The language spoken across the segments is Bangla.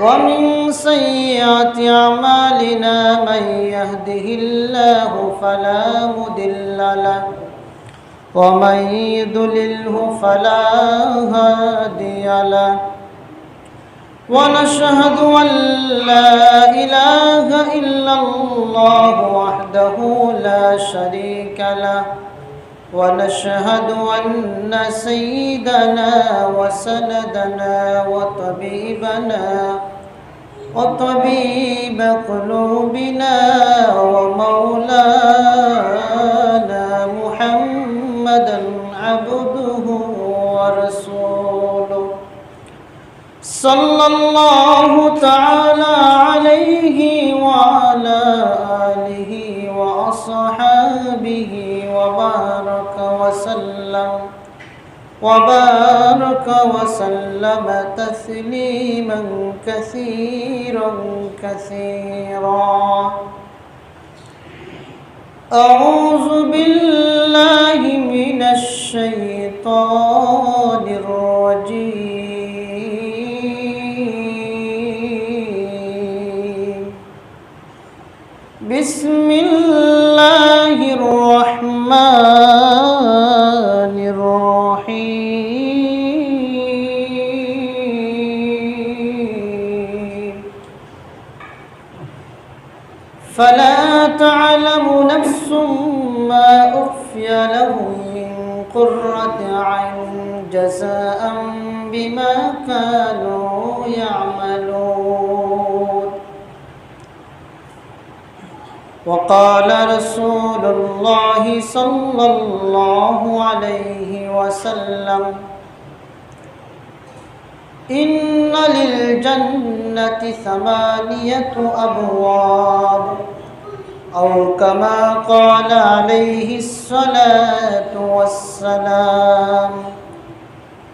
ومن سيئات أعمالنا من يهده الله فلا مضل له ومن يضلله فلا هادي له ونشهد أن لا إله إلا الله وحده لا شريك له ونشهد أن سيدنا وسندنا وطبيبنا وطبيب قلوبنا ومولانا محمدا عبده ورسوله. صلى الله تعالى عليه وبارك وسلم تسليما كثيرا كثيرا. أعوذ بالله من الشيطان جزاء بما كانوا يعملون. وقال رسول الله صلى الله عليه وسلم إن للجنة ثمانية أبواب أو كما قال عليه الصلاة والسلام.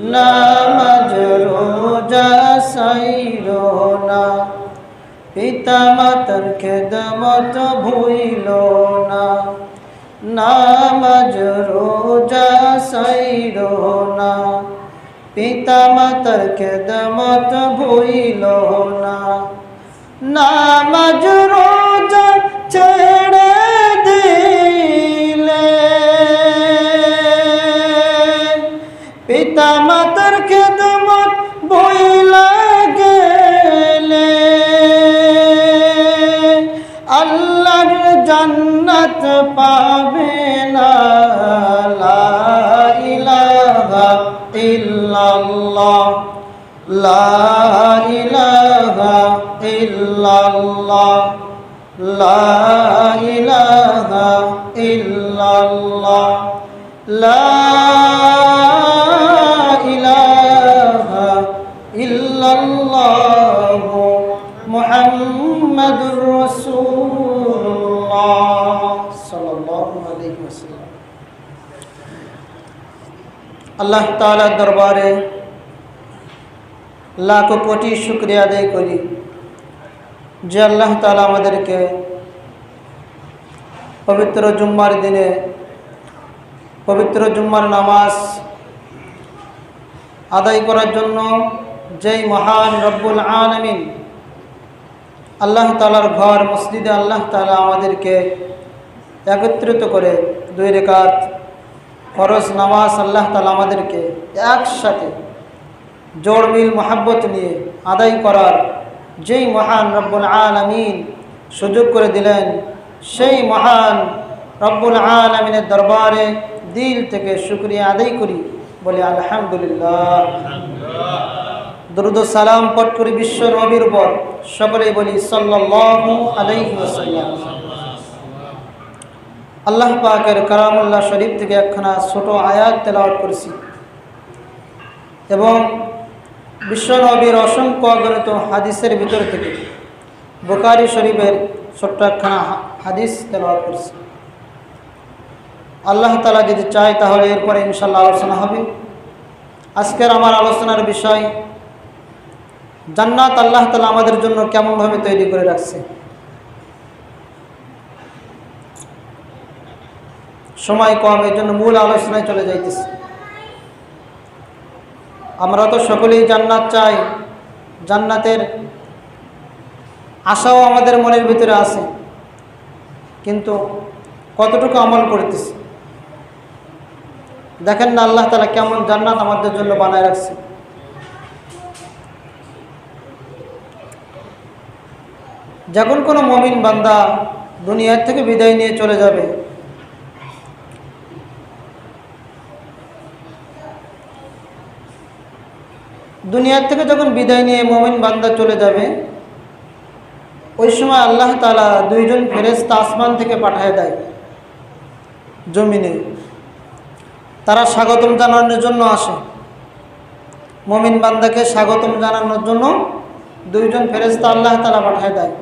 না মজরুজা সাইরোনা পিতা মাতার খেদমত ভুইল না। নামাজ রোজা সাইরোনা পিতা মাতার খেদমত ভুইল না। নামাজ লা ইলাহা ইল্লাল্লাহ। লা ইলাহা ইল্লাল্লাহ। লা ইলাহা ইল্লাল্লাহ মুহাম্মাদুর রাসূলুল্লাহ। সাল্লাল্লাহু আলাইহি ওয়াসাল্লাম। আল্লাহ তাআলার দরবারে লাখো কোটি শুক্রিয়া আদায় করি যে আল্লাহ তালা আমাদেরকে পবিত্র জুম্মার দিনে, পবিত্র জুম্মার নামাজ আদায় করার জন্য যেই মহান রব্বুল আলমিন আল্লাহ তালার ঘর মসজিদে আল্লাহ তালা আমাদেরকে একত্রিত করে দুই রেখাত ফরজ নামাজ আল্লাহ তালা আমাদেরকে একসাথে জোড় মিল মহাব্বত নিয়ে আদায় করার যেই মহান রব্বুল আলমিন সুযোগ করে দিলেন, সেই মহান রব্বুল আলমিনের দরবারে দিল থেকে শুক্রিয়া আদায় করি বলে আলহামদুলিল্লাহ। দ্রুদ সালাম পট করি বিশ্ব নবীর উপর সকলেই বলি সাল্লাল্লাহু আলাইহি আল্লাহ পাকের কারামুল্লাহ শরীফ থেকে একখানা ছোট আয়াত তেলাওয়াত করেছি। এবং বিশ্ব নবীর অসংখ্য অগণিত হাদিসের ভিতর থেকে বোকারি শরীফের ছোট্ট একখানা হাদিস তেলাওয়াত করেছি। আল্লাহ তালা যদি চায় তাহলে এরপরে ইনশাল্লাহ আলোচনা হবে। আজকের আমার আলোচনার বিষয়, জান্নাত আল্লাহ তালা আমাদের জন্য কেমনভাবে তৈরি করে রাখছে? সময় কম এই জন্য মূল আলোচনায় চলে যাইতেছে। আমরা তো সকলেই জান্নাত চাই। জান্নাতের আশাও আমাদের মনের ভিতরে আছে। কিন্তু কতটুকু আমল করতেছি? দেখেন না আল্লাহ তালা কেমন জান্নাত আমাদের জন্য বানায় রাখছে। যখন কোনো মমিন বান্দা দুনিয়ার থেকে বিদায় নিয়ে চলে যাবে দুনিয়ার থেকে যখন বিদায় নিয়ে মমিন বান্দা চলে যাবে, ওই সময় আল্লাহ তালা দুইজন ফেরেস্তা আসমান থেকে পাঠায় দেয় জমিনে। তারা স্বাগতম জানানোর জন্য আসে। মমিন বান্দাকে স্বাগতম জানানোর জন্য দুইজন ফেরেস্তা আল্লাহ তালা পাঠায় দেয়।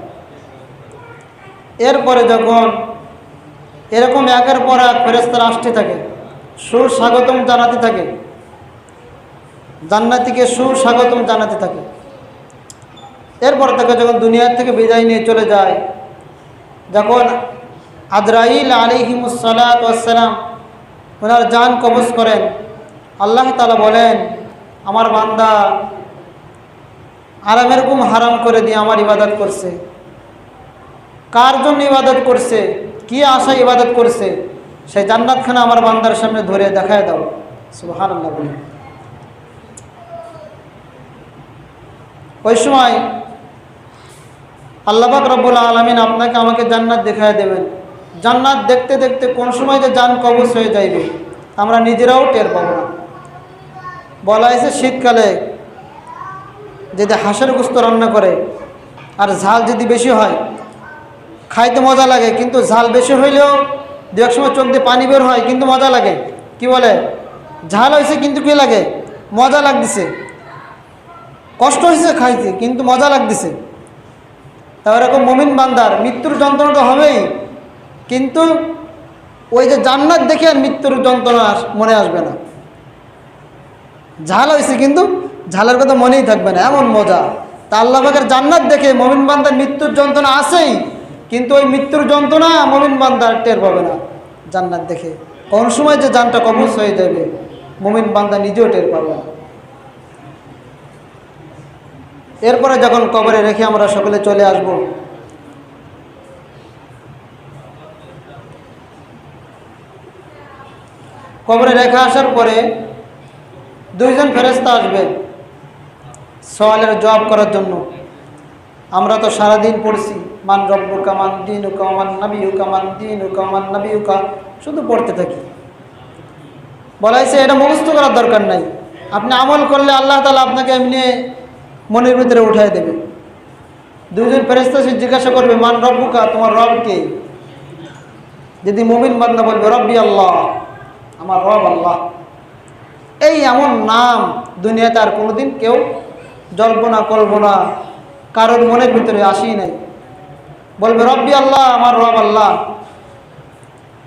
এরপরে যখন এরকম একের পর এক ফেরেস্তারা আসতে থাকে, সুস্বাগতম জানাতে থাকে জান্নাতিকে সুস্বাগতম জানাতে থাকে। এরপর তাকে যখন দুনিয়ার থেকে বিদায় নিয়ে চলে যায়, যখন আদরাইল আলিহিমুসালাম ওনার যান কবজ করেন, আল্লাহ তালা বলেন, আমার বান্দা আরাম এরকম হারাম করে দিয়ে আমার ইবাদত করছে। কার জন্য ইবাদত করছে? কি আশা ইবাদত করছে? সেই জান্নাতখানা আমার বান্দার সামনে ধরে দেখায় দাও। সুহান আল্লাহ বলে। ওই সময় আল্লাহবাক রব্বুল আলমিন আপনাকে আমাকে জান্নাত দেখায় দেবেন। জান্নাত দেখতে দেখতে কোন সময় যে যান কবচ হয়ে যাইবে, আমরা নিজেরাও টের পাবো না। বলা হয়েছে শীতকালে যদি হাঁসের গুস্ত রান্না করে, আর ঝাল যদি বেশি হয়, খাইতে মজা লাগে, কিন্তু ঝাল বেশি হইলেও দু এক সময় চোখ দিয়ে পানি বের হয়, কিন্তু মজা লাগে। কি বলে? ঝাল হয়েছে কিন্তু কি লাগে? মজা লাগতেছে। কষ্ট হয়েছে খাইতে, কিন্তু মজা লাগতেছে। তা এরকম মমিন বান্দার মৃত্যুর যন্ত্রণা তো হবেই, কিন্তু ওই যে জান্নাত দেখে আর মৃত্যুর যন্ত্রণা মনে আসবে না। ঝাল হয়েছে, কিন্তু ঝালের কথা মনেই থাকবে না, এমন মজা। তা আল্লাহ পাকের জান্নাত দেখে মমিন বান্দার মৃত্যুর যন্ত্রণা আসেই কিন্তু ওই মৃত্যুর যন্ত্রণা মমিন বান্দার টের পাবে না, জান্নাত দেখে। কোন সময় যে জানটা কবচ হয়ে যাবে, মমিন বান্দা নিজেও টের পাবে না। এরপরে যখন কবরে রেখে আমরা সকলে চলে আসব, কবরে রেখে আসার পরে দুইজন ফেরেস্তা আসবে সওয়ালের জবাব করার জন্য। আমরা তো সারাদিন পড়ছি, মান রব্বুকা, মান দিন উকা মান নবী উকা মান দিন উকা মান নবী উকা শুধু পড়তে থাকি। বলা হয়েছে এটা মুখস্থ করার দরকার নাই। আপনি আমল করলে আল্লাহ তালা আপনাকে এমনি মনের ভিতরে উঠাই দেবে। দুজন ফেরেস্তা সে জিজ্ঞাসা করবে, মান রব্বুকা, তোমার রব কে? যদি মুমিন বান্দা বলবে, রব্বি আল্লাহ, আমার রব আল্লাহ। এই এমন নাম দুনিয়াতে আর কোনোদিন কেউ জল্পনা কল্পনা কারোর মনের ভিতরে আসেই নাই। বলবে, রব্বি আল্লাহ, আমার রব আল্লাহ।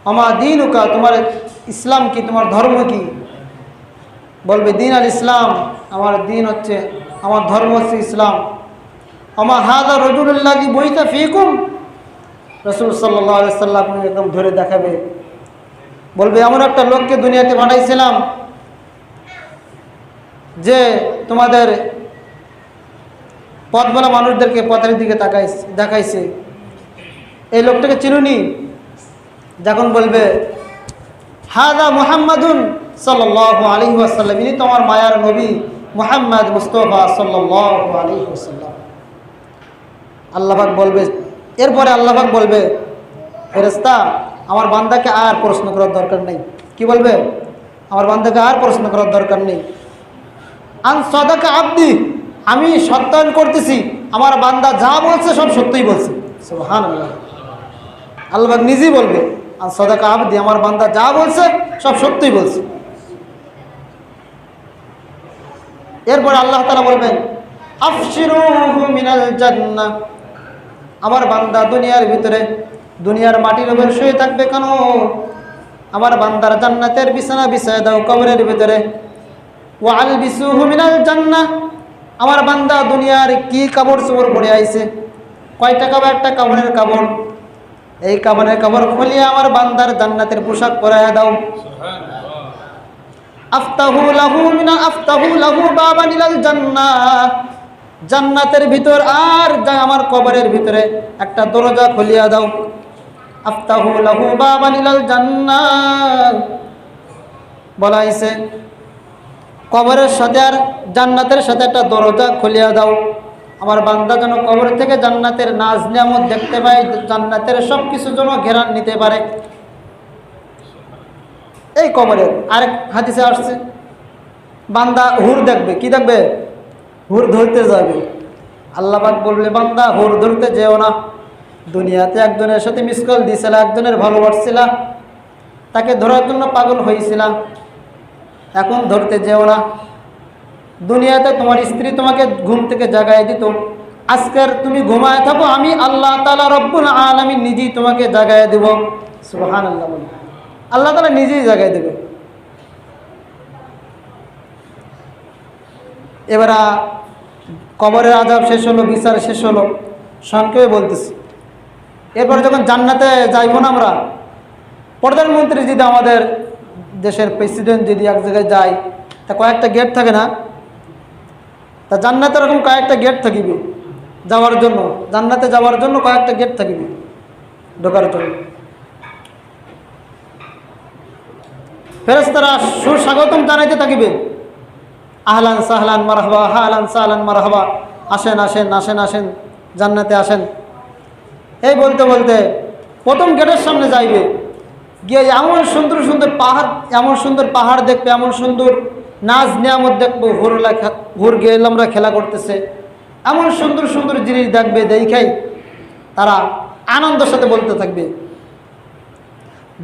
আমার দিন উকা তোমার ইসলাম কি, তোমার ধর্ম কি? বলবে, দিন আল ইসলাম, আমার দিন হচ্ছে, আমার ধর্ম হচ্ছে ইসলাম। আমার হাদা রজুল্লাহ কি বইটা ফিকুম? রসুল সাল্লাহ একদম ধরে দেখাবে। বলবে, এমন একটা লোককে দুনিয়াতে পাঠাইছিলাম যে তোমাদের পথবেলা মানুষদেরকে পথের দিকে তাকাই দেখাইছে। এই লোকটাকে চিনুনি? যখন বলবে হাদা মুহাম্মাদুন সাল্লাহ আলী ওয়াসাল্লাম। ইনি তোমার মায়ার নবী মুহাম্মদ মুস্তফা সাল্লাহ আলী ওয়াসাল্লাম। আল্লাহবাক বলবে, এরপরে আল্লাহবাক বলবে ফেরেস্তা আমার বান্দাকে আর প্রশ্ন করার দরকার নেই। কি বলবে? আমার বান্দাকে আর প্রশ্ন করার দরকার নেই। আন সদাকে আব্দি, আমি সত্যায়ন করতেছি। আমার বান্দা যা বলছে সব সত্যই বলছে। আল্লাহ আল্লাহ নিজেই বলবে আর সদাকা আবদি আমার বান্দা যা বলছে, সব সত্যই বলছে। এরপরে আল্লাহ তালা বলবেন মিনাল আমার বান্দা দুনিয়ার ভিতরে, দুনিয়ার মাটির উপর শুয়ে থাকবে কেন? আমার বান্দার জান্নাতের বিছানা বিছায় দাও কবরের ভিতরে। ওয়াল বিসুহু মিনাল জান্নাহ। আমার বান্দা দুনিয়ার কি কাপড় চোপড় পরে আইছে? কয়টা কাপড় একটা কাপড়ের কাপড়? এই কাপড়ের কাপড় খুলিয়ে আমার বান্দার জান্নাতের পোশাক পরাইয়া দাও। আফতাহু লাহু মিনা, আফতাহু লাহু বাবা নিলাল জান্নাহ। জান্নাতের ভিতর আর যা আমার কবরের ভিতরে, একটা দরজা খুলিয়া দাও। আফতাহু লাহু বাবা নিলাল জান্নাহ। বলা হয়েছে কবরের সাথে আর জান্নাতের সাথে একটা দরজা খুলিয়া দাও। আমার বান্দা যেন কবর থেকে জান্নাতের নাজ নিয়ামত দেখতে পায়, জান্নাতের সব কিছু যেন ঘেরান নিতে পারে। এই কবরের আরেক হাদিসে আসছে, বান্দা হুর দেখবে, কি দেখবে? হুর ধরতে যাবে। আল্লাহবাক বললে, বান্দা হুর ধরতে যেও না। দুনিয়াতে একজনের সাথে মিস কল দিয়েছিল, একজনের ভালোবাসছিলা, তাকে ধরার জন্য পাগল হয়েছিলাম এখন ধরতে যেও না। দুনিয়াতে তোমার স্ত্রী তোমাকে ঘুম থেকে জাগায় দিত। আজকের তুমি ঘুমায় থাকো, আমি আল্লাহ তালা রব্বুল আলমী নিজেই তোমাকে জাগায় দেব। সুবহান আল্লাহ আল্লাহ তালা নিজেই জাগায় দেবে। এবার কবরের আজাব শেষ হলো, বিচার শেষ হলো, সংক্ষেপে বলতেছি। এরপরে যখন জান্নাতে যাইব না আমরা, প্রধানমন্ত্রী যদি আমাদের দেশের প্রেসিডেন্ট যদি এক জায়গায় যায়, তা কয়েকটা গেট থাকে না? তা জান্নাতে এরকম কয়েকটা গেট থাকিবে যাওয়ার জন্য। জান্নাতে যাওয়ার জন্য কয়েকটা গেট থাকিবে ঢোকার জন্য। ফেরেস্তারা সুস্বাগতম জানাইতে থাকিবে। আহলান সাহলান মারহাবা হাহলান সাহলান মারহাবা। আসেন আসেন আসেন আসেন, জান্নাতে আসেন। এই বলতে বলতে প্রথম গেটের সামনে যাইবে। গিয়ে এমন সুন্দর সুন্দর পাহাড়, এমন সুন্দর পাহাড় দেখবে, এমন সুন্দর নাচ নিয়ামত দেখব হুরলা হুর গেল আমরা খেলা করতেছে। এমন সুন্দর সুন্দর জিনিস দেখবে, দেখাই তারা আনন্দের সাথে বলতে থাকবে।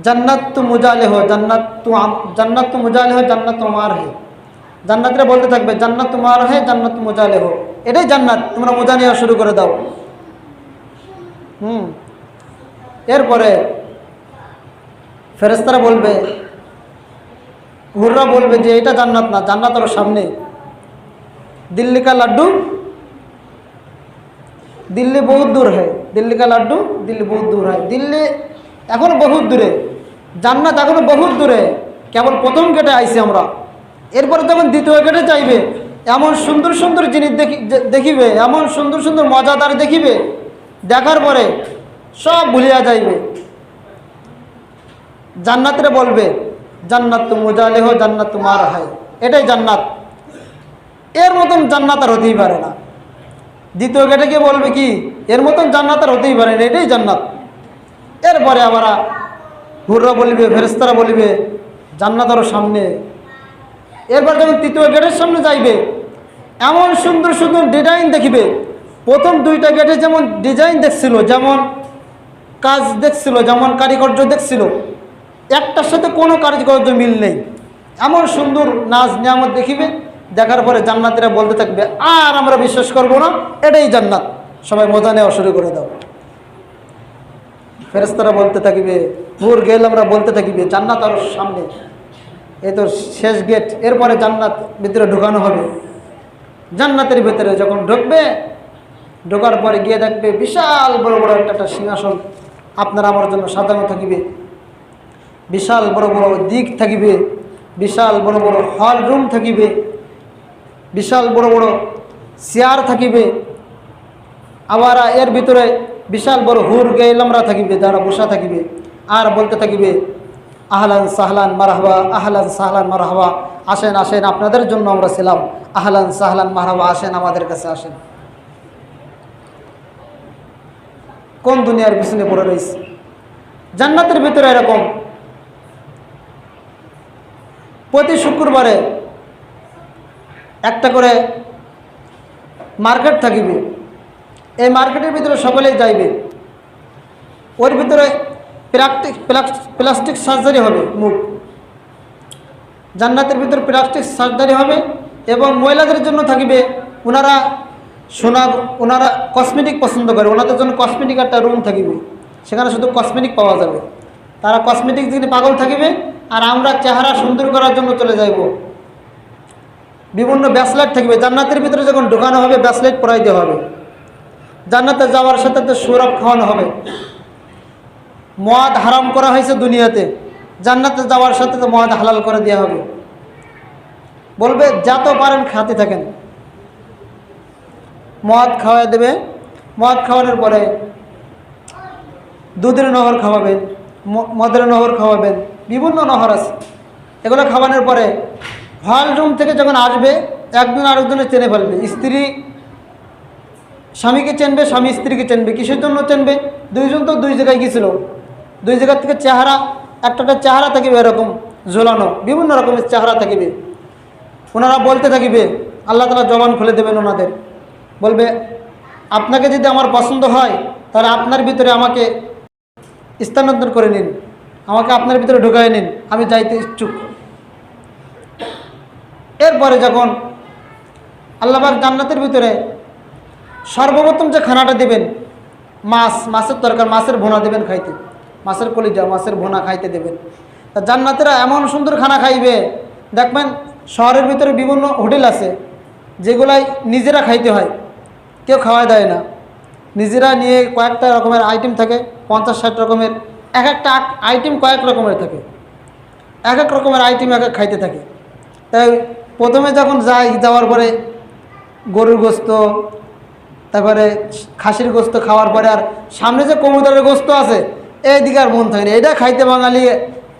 জান্নাত তু মুজালে হো, জান্নাত তু জান্নাত তু মুজালে হো, জান্নাত তোমার হে। জান্নাতরা বলতে থাকবে, জান্নাত তোমার হে, জান্নাত তু মুজালে হো। এটাই জান্নাত, তোমরা মোজা নেওয়া শুরু করে দাও। হুম। এরপরে ফেরেস্তারা বলবে হুররা বলবে যে এটা জান্নাত না, জান্নাত আরও সামনে। দিল্লি কা লাড্ডু, দিল্লি বহুত দূর হয়। দিল্লি কা লাড্ডু, দিল্লি বহুত দূর হয়। দিল্লি এখনও বহুত দূরে। জান্নাত এখনও বহুত দূরে। কেবল প্রথম গেটে আইছি আমরা। এরপরে যখন দ্বিতীয় গেটে যাইবে, এমন সুন্দর সুন্দর জিনিস দেখি দেখিবে, এমন সুন্দর সুন্দর মজাদার দেখিবে, দেখার পরে সব ভুলিয়া যাইবে। জান্নাতরে বলবে জান্নাত তো মুজালে হো জান্নাত তোমার হয়। এটাই জান্নাত। এর মতন জান্নাত আর হতেই পারে না। দ্বিতীয় গেটে বলবে কি, এর মতন জান্নাত আর হতেই পারে না, এটাই জান্নাত। এরপরে আবার হুররা বলিবে ফেরেস্তারা বলবে, জান্নাত আরও সামনে। এরপর যখন তৃতীয় গেটের সামনে যাইবে, এমন সুন্দর সুন্দর ডিজাইন দেখিবে। প্রথম দুইটা গেটে যেমন ডিজাইন দেখছিল, যেমন কাজ দেখছিল, যেমন কারিগর্য দেখছিল একটার সাথে কোনো কারিগর্য মিল নেই। এমন সুন্দর নাচ নিয়ামত দেখিবে, দেখার পরে জান্নাতিরা বলতে থাকবে, আর আমরা বিশ্বাস করব না, এটাই জান্নাত। সবাই মজা নেওয়া শুরু করে দাও। ফেরেস্তারা বলতে থাকিবে ভোর গেল আমরা বলতে থাকিবে, জান্নাত আর সামনে। এ তো শেষ গেট এরপরে জান্নাত ভিতরে ঢুকানো হবে। জান্নাতের ভিতরে যখন ঢুকবে, ঢোকার পরে গিয়ে দেখবে বিশাল বড় বড় একটা একটা সিংহাসন। আপনার আমার জন্য সাজানো থাকিবে। বিশাল বড় বড় দিক থাকিবে, বিশাল বড় বড় হল রুম থাকিবে, বিশাল বড় বড় চেয়ার থাকিবে। আবার এর ভিতরে বিশাল বড় হুর গেলামরা থাকিবে, যারা বসা থাকিবে, আর বলতে থাকিবে, আহলান সাহলান মারহাবা, আহলান সাহলান মারহাবা, আসেন আসেন, আপনাদের জন্য আমরা ছিলাম। আহলান সাহলান মারহাবা, আসেন, আমাদের কাছে আসেন। কোন দুনিয়ার পিছনে পড়ে রয়েছে? জান্নাতের ভিতরে এরকম প্রতি শুক্রবারে একটা করে মার্কেট থাকিবে। এই মার্কেটের ভিতরে সকলেই যাইবে। ওর ভিতরে প্লাস্টিক প্লাস্টিক সার্জারি হবে মুখ। জান্নাতের ভিতরে প্লাস্টিক সার্জারি হবে এবং মহিলাদের জন্য থাকিবে ওনারা সোনা ওনারা কসমেটিক পছন্দ করে। ওনাদের জন্য কসমেটিক একটা রুম থাকিবে। সেখানে শুধু কসমেটিক পাওয়া যাবে। তারা কসমেটিক যিনি পাগল থাকিবে আর আমরা চেহারা সুন্দর করার জন্য চলে যাইব। বিভিন্ন ব্যাসলাইট থাকবে। জান্নাতের ভিতরে যখন ঢোকানো হবে ব্যাসলাইট পরাই দেওয়া হবে। জান্নাতে যাওয়ার সাথে সাথে সৌরভ খাওয়ানো হবে। মদ হারাম করা হয়েছে দুনিয়াতে। জান্নাতে যাওয়ার সাথে তো মদ হালাল করে দেওয়া হবে। বলবে যত পারেন, খাতে থাকেন। মদ খাওয়াই দেবে। মদ খাওয়ানোর পরে দুধের নহর খাওয়াবেন মদের নহর খাওয়াবেন। বিভিন্ন নহর আছে। এগুলো খাওয়ানোর পরে হল রুম থেকে যখন আসবে, একজন আরেকজনে চেনে ফেলবে। স্ত্রী স্বামীকে চেনবে, স্বামী স্ত্রীকে চেনবে। কিসের জন্য চেনবে? দুইজন তো দুই জায়গায় গিয়েছিল। দুই জায়গার থেকে চেহারা একটা একটা চেহারা থাকিবে এরকম ঝোলানো, বিভিন্ন রকমের চেহারা থাকিবে। ওনারা বলতে থাকিবে, আল্লাহ তালা জবান খুলে দেবেন ওনাদের। বলবে, আপনাকে যদি আমার পছন্দ হয়, তাহলে আপনার ভিতরে আমাকে স্থানান্তর করে নিন। আমাকে আপনার ভিতরে ঢুকাই নিন, আমি যাইতে ইচ্ছুক। এরপরে যখন আল্লাহবার জান্নাতের ভিতরে সর্বপ্রথম যে খানাটা দেবেন, মাছ, মাছের তরকার, মাছের ভোনা দেবেন খাইতে। মাছের কলিজা, মাছের ভোনা খাইতে দেবেন। তা জান্নাতেরা এমন সুন্দর খানা খাইবে, দেখবেন শহরের ভিতরে বিভিন্ন হোটেল আছে, যেগুলাই নিজেরা খাইতে হয়, কেউ খাওয়া দেয় না। নিজেরা নিয়ে কয়েকটা রকমের আইটেম থাকে, পঞ্চাশ ষাট রকমের এক একটা আইটেম কয়েক রকমের থাকে। এক এক রকমের আইটেম এক এক খাইতে থাকে। তাই প্রথমে যখন যাই, যাওয়ার পরে গরুর গোস্ত, তারপরে খাসির গোস্ত খাওয়ার পরে আর সামনে যে কবুতরের গোস্ত আছে, এইদিকে আর মন থাকে না। এটা খাইতে বাঙালি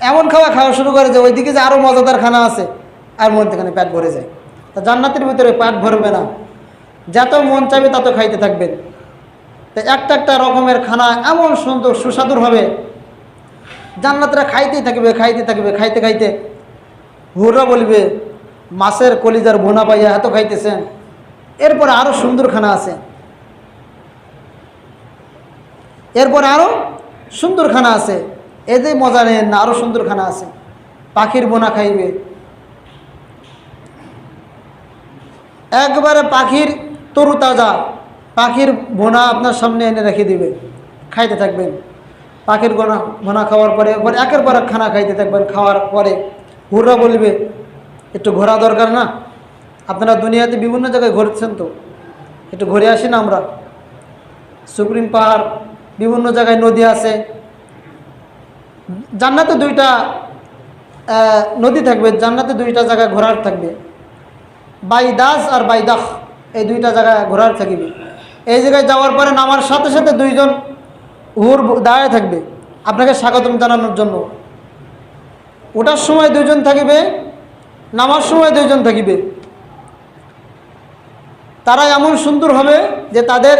এমন খাওয়া খাওয়া শুরু করে যে ওইদিকে যে আরও মজাদার খানা আছে, আর মন থেকে পেট ভরে যায়। তা জান্নাতের ভিতরে পেট ভরবে না। যত মন চাইবে তত খাইতে থাকবেন। তো একটা একটা রকমের খানা এমন সুন্দর সুস্বাদুর হবে জান্নাতরা খাইতেই থাকবে খাইতে থাকবে, খাইতে খাইতে হুররা বলবে, মাছের কলিজার বোনা পাইয়া এত খাইতেছেন। এরপরে আরও সুন্দর খানা আছে। এরপরে আরও সুন্দর খানা আছে এদের মজা নেন না আরও সুন্দর খানা আছে। পাখির বোনা খাইবে। একবারে পাখির তরু তাজা, পাখির বোনা আপনার সামনে এনে রেখে দিবে। খাইতে থাকবেন। পাখির গোনা ভোনা খাওয়ার পরে এবার একের পর এক খানা খাইতে থাকবেন। খাওয়ার পরে হুররা বলবে, একটু ঘোরা দরকার না। আপনারা দুনিয়াতে বিভিন্ন জায়গায় ঘুরছেন তো। একটু ঘুরে আসি না আমরা। সুপ্রিম পাহাড়, বিভিন্ন জায়গায় নদী আছে। জান্নাতে দুইটা নদী থাকবে। জান্নাতে দুইটা জায়গায় ঘোরার থাকবে। বাইদাস আর বাইদাহ, এই দুইটা জায়গায় ঘোরার থাকিবে। এই জায়গায় যাওয়ার পরে নামার সাথে সাথে দুইজন হুর দাঁড়ায় থাকবে। আপনাকে স্বাগতম জানানোর জন্য। ওটার সময় দুজন থাকিবে, নামার সময় দুইজন থাকিবে। তারা এমন সুন্দর হবে যে তাদের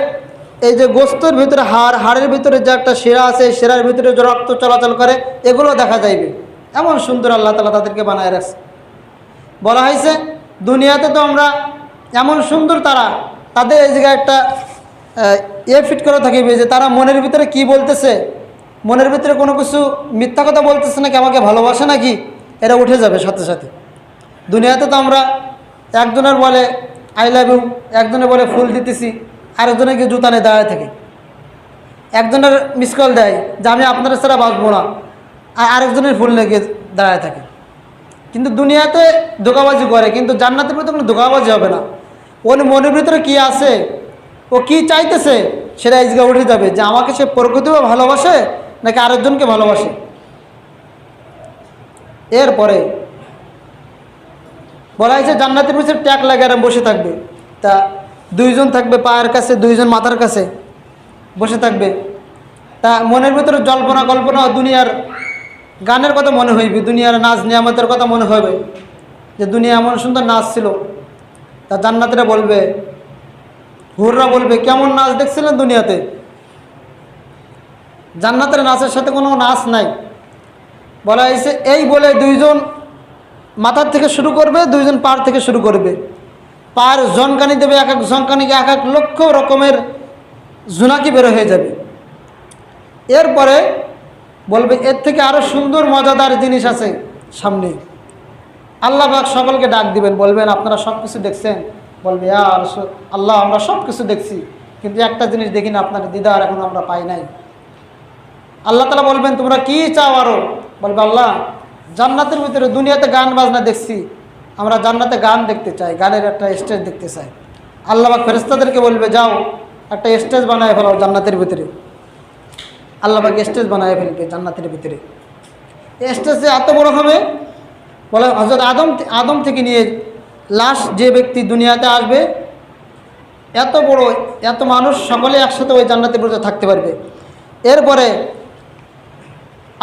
এই যে গোস্তর ভিতরে হাড়, হাড়ের ভিতরে যে একটা শিরা আছে শিরার ভিতরে যে রক্ত চলাচল করে, এগুলো দেখা যাইবে। এমন সুন্দর আল্লাহ তালা তাদেরকে বানায় রাখছে। বলা হয়েছে, দুনিয়াতে তো আমরা এমন সুন্দর তারা, তাদের এই জায়গায় একটা ইয়ে ফিট করা থাকিবে যে তারা মনের ভিতরে কি বলতেছে? মনের ভিতরে কোনো কিছু মিথ্যা কথা বলতেছে নাকি, আমাকে ভালোবাসে নাকি? এরা উঠে যাবে সাথে সাথে। দুনিয়াতে তো আমরা একজনের বলে আই লাভ ইউ একজনে বলে ফুল দিতেছি আরেকজনে গিয়ে জুতা নিয়ে দাঁড়ায় থাকে? একজনের মিস কল দেয়, যে আমি আপনার ছাড়া বাঁচবো না আর আরেকজনের ফুল নিয়ে গিয়ে দাঁড়ায় থাকে। কিন্তু দুনিয়াতে ধোকাবাজি করে, কিন্তু জান্নাতের ভিতরে কোনো ধোকাবাজি হবে না। ওর মনের ভিতরে কী আছে? ও কি চাইতেছে? সেটা জায়গায় উঠে যাবে যে আমাকে সে প্রকৃতিও ভালোবাসে নাকি আরেকজনকে ভালোবাসে? এরপরে বলা হয়েছে জান্নাতের পিছনে ট্যাক লাগারে বসে থাকবে। তা দুইজন থাকবে পায়ের কাছে, দুইজন মাথার কাছে বসে থাকবে। তা মনের ভিতরে জল্পনা, কল্পনা দুনিয়ার গানের কথা মনে হইবে, দুনিয়ার নাচ, নিয়ামতের কথা মনে হবে যে দুনিয়া এমন সুন্দর নাচ ছিল। তা জান্নাতিরা বলবে হুররা বলবে, কেমন নাচ দেখছিলেন দুনিয়াতে? জান্নাতের নাচের সাথে কোনো নাচ নাই। বলা হয়েছে, এই বলে দুইজন মাথার থেকে শুরু করবে, দুইজন পার থেকে শুরু করবে। পার জনকানি দেবে, এক এক জনকানিকে এক এক লক্ষ রকমের জুনাকি বের হয়ে যাবে। এরপরে বলবে, এর থেকে আরও সুন্দর, মজাদার জিনিস আছে সামনে। আল্লাহ সকলকে ডাক দিবেন, বলবেন, আপনারা সব কিছু দেখছেন? বলবে আর আল্লাহ, আমরা সব কিছু দেখছি, কিন্তু একটা জিনিস দেখি না, আপনার দিদার এখন আমরা পাই নাই। আল্লাহ তালা বলবেন, তোমরা কি চাও আরও? বলবে, আল্লাহ, জান্নাতের ভিতরে দুনিয়াতে গান বাজনা দেখছি, আমরা জান্নাতে গান দেখতে চাই, গানের একটা স্টেজ দেখতে চাই। আল্লাহ বা ফেরেস্তাদেরকে বলবে, যাও, একটা স্টেজ বানায় ফেলাও জান্নাতের ভিতরে। আল্লাহ পাক স্টেজ বানায় ফেলবে জান্নাতের ভিতরে। স্টেজ এত বড় হবে? বলে হজরত আদম আদম থেকে নিয়ে লাশ যে ব্যক্তি দুনিয়াতে আসবে, এত বড়, এত মানুষ সকলে একসাথে ওই জান্নাতের ভিতরে থাকতে পারবে। এরপরে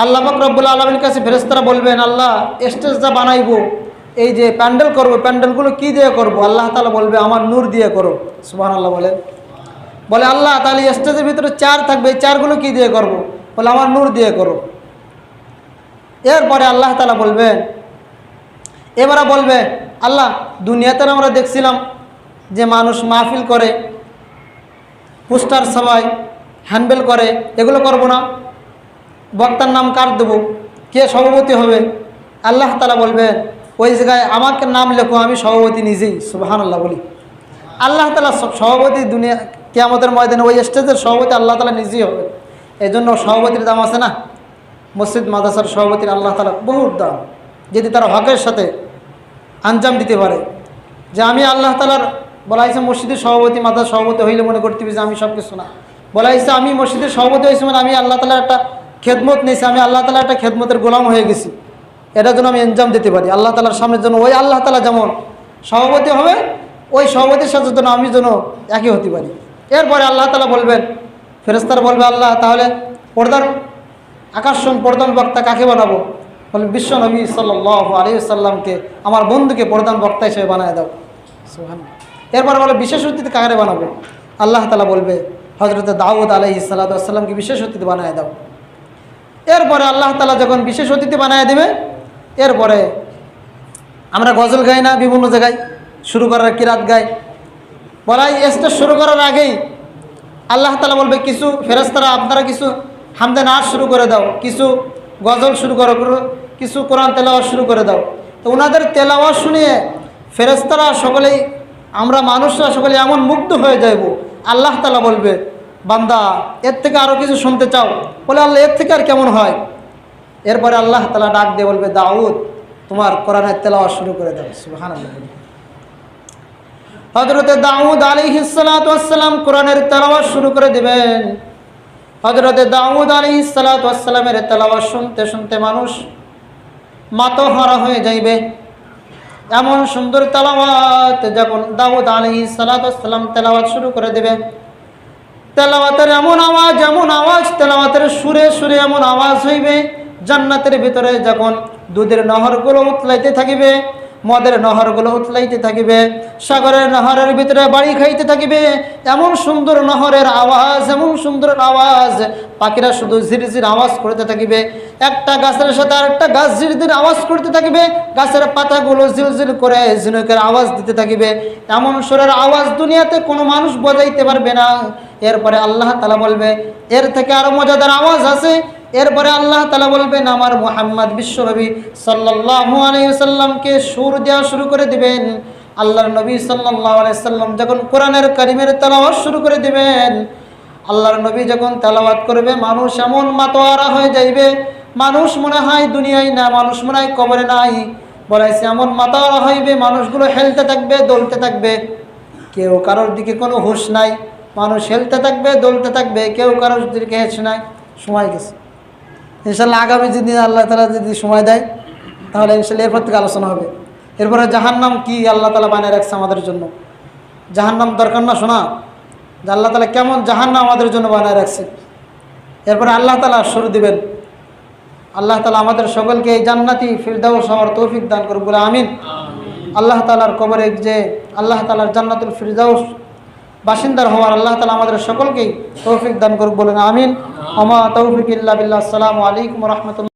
আল্লাহ রব্বুল আলমীর কাছে ফেরেস্তারা বলবেন, আল্লাহ, স্টেজ যা বানাইবো, এই যে প্যান্ডেল করব, প্যান্ডেলগুলো কি দিয়ে করব? আল্লাহ তালা বলবে, আমার নূর দিয়ে করো। সুবাহ আল্লাহ বলেন বলে, আল্লাহ, তাহলে স্টেজের ভিতরে চার থাকবে, এই চারগুলো কি দিয়ে করব? বলে, আমার নূর দিয়ে করো। এরপরে আল্লাহ তালা বলবেন, এবারে বলবে আল্লাহ, দুনিয়াতে আমরা দেখছিলাম যে মানুষ মাহফিল করে, পোস্টার সবাই, হ্যান্ডবেল করে, এগুলো করব না। বক্তার নাম কার দেবো? কে সভাপতি হবে? আল্লাহ তালা বলবেন, ওই জায়গায় আমাকে নাম লেখো, আমি সভাপতি নিজেই। সুবাহান আল্লাহ বলি। আল্লাহ তালা সভাপতি দুনিয়া, কেয়ামতের ময়দানে ওই স্টেজের সভাপতি আল্লাহ তালা নিজেই হবে। এই জন্য সভাপতির দাম আছে না? মসজিদ, মাদ্রাসার সভাপতির আল্লাহ তালা বহুত দাম। যদি তারা হকের সাথে আঞ্জাম দিতে পারে। যে আমি আল্লাহ তালার বলা হয়েছে মসজিদের সভাপতি, মাদ্রাসার সভাপতি হইলে মনে করতে যে আমি সব কিছু না। বলা হয়েছে আমি মসজিদের সভাপতি হয়েছি মানে আমি আল্লাহ তালার একটা খেদমত নিয়েছি, আমি আল্লাহ তালা একটা খেদমতের গোলাম হয়ে গেছি। এটার জন্য আমি এনজাম দিতে পারি। আল্লাহ তালার সামনের জন্য ওই আল্লাহ তালা যেমন সভাপতি হবে, ওই সভাপতির সাথে যেন আমি যেন একই হতে পারি। এরপরে আল্লাহ তালা বলবেন ফেরেস্তার বলবে, আল্লাহ তাহলে পর্দার আকর্ষণ প্রধান বক্তা কাকে বানাবো? বলে বিশ্ব নবী সাল্লাহ আলী সাল্লামকে আমার বন্ধুকে প্রধান বক্তা হিসেবে বানায় দাও। এরপর বলে বিশেষ অতিথি কাকে বানাবো? আল্লাহ তালা বলবে হজরত দাউদ আলহি সাল্লাতামকে বিশেষ অতিথি বানায় দাও। এরপরে আল্লাহ তালা যখন বিশেষ অতিথি বানায় দেবে এরপরে আমরা গজল গাই না বিভিন্ন জায়গায় শুরু করার কিরাত গাই। বলাই স্টেজ শুরু করার আগেই আল্লাহ তালা বলবে কিছু ফেরস্তারা আপনারা কিছু হামদে নাচ শুরু করে দাও কিছু গজল শুরু করো- কিছু কোরআন তেলাওয়াত শুরু করে দাও। তো ওনাদের তেলাওয়াত শুনিয়ে ফেরেস্তারা সকলেই, আমরা মানুষরা সকলে এমন মুগ্ধ হয়ে যাইব। আল্লাহ তালা বলবে, বান্দা, এর থেকে আরও কিছু শুনতে চাও? বলে, আল্লাহ, এর থেকে আর কেমন হয়? এরপরে আল্লাহ তালা ডাক দিয়ে বলবে, দাউদ, তোমার কোরআনের তেলাওয়াত শুরু করে দাও। সুবহানাল্লাহ। হজরতে দাউদ আলী হিসালাতাম কোরআনের তেলাওয়াত শুরু করে দেবেন। হজরতে দাউদ আলী হিসালাতামের তেলাওয়াত শুনতে শুনতে মানুষ মাতহারা হয়ে যাইবে। এমন সুন্দর তেলাওয়াত যখন দাউদ আলী সালাতাম তেলাওয়াত শুরু করে দেবে। তেলাওয়াতের এমন আওয়াজ এমন আওয়াজ, তেলাওয়াতের সুরে সুরে এমন আওয়াজ হইবে, জান্নাতের ভিতরে যখন দুধের নহরগুলো উতলাইতে থাকিবে মদের নহরগুলো উতলাইতে থাকিবে, সাগরের নহরের ভিতরে বাড়ি খাইতে থাকিবে। এমন সুন্দর নহরের আওয়াজ, এমন সুন্দর আওয়াজ। পাখিরা শুধু ঝিরঝির আওয়াজ করতে থাকিবে। একটা গাছের সাথে আরেকটা গাছ ঝিরঝির আওয়াজ করতে থাকিবে। গাছের পাতাগুলো ঝিলঝিল করে ঝিনুকের আওয়াজ দিতে থাকিবে। এমন সুরের আওয়াজ দুনিয়াতে কোনো মানুষ বজাইতে পারবে না। এরপরে আল্লাহ তালা বলবে, এর থেকে আরও মজাদার আওয়াজ আছে। এরপরে আল্লাহ তালা বলবেন, আমার মোহাম্মদ বিশ্বনবী সাল্লাহু আলাইসাল্লামকে সুর দেওয়া শুরু করে দিবেন। আল্লাহর নবী সাল্লাহ আলাইসাল্লাম যখন কোরআনের কারিমের তেলাওয়াত শুরু করে দিবেন, আল্লাহর নবী যখন তেলাওয়াত করবে, মানুষ এমন মাতোয়ারা হয়ে যাইবে, মানুষ মনে হয় দুনিয়ায় না, মানুষ মনে হয় কবরে নাই। বলাইছে, এমন মাতোয়ারা হইবে, মানুষগুলো হেলতে থাকবে, দলতে থাকবে। কেউ কারোর দিকে কোনো হুঁশ নাই, মানুষ হেলতে থাকবে, দলতে থাকবে, কেউ কারোর দিকে হেস নাই। সময় গেছে। ইনশাল্লাহ আগামী যদি আল্লাহ তালা যদি সময় দেয় তাহলে ইনশাল্লাহ এরপর থেকে আলোচনা হবে। এরপরে জাহান্নাম কি আল্লাহ তালা বানিয়ে রাখছে আমাদের জন্য? জাহান্নাম দরকার না শোনা? যে আল্লাহ তালা কেমন জাহান্নাম আমাদের জন্য বানিয়ে রাখছে? এরপরে আল্লাহ তালা শুরু দিবেন। আল্লাহ তালা আমাদের সকলকে এই জান্নাতি ফিরদাউস হওয়ার তৌফিক দান করুক বলে আমিন। আল্লাহ তালার কবরে যে আল্লাহ তালার জান্নাতুল ফিরদাউস বাসিন্দার হওয়ার আল্লাহ তালা আমাদের সকলকেই তৌফিক দান করুক বলেন, আমিন। আমা তৌফিক ইল্লা বিল্লাহ। আসসালামু আলাইকুম রহমতুল্লাহ।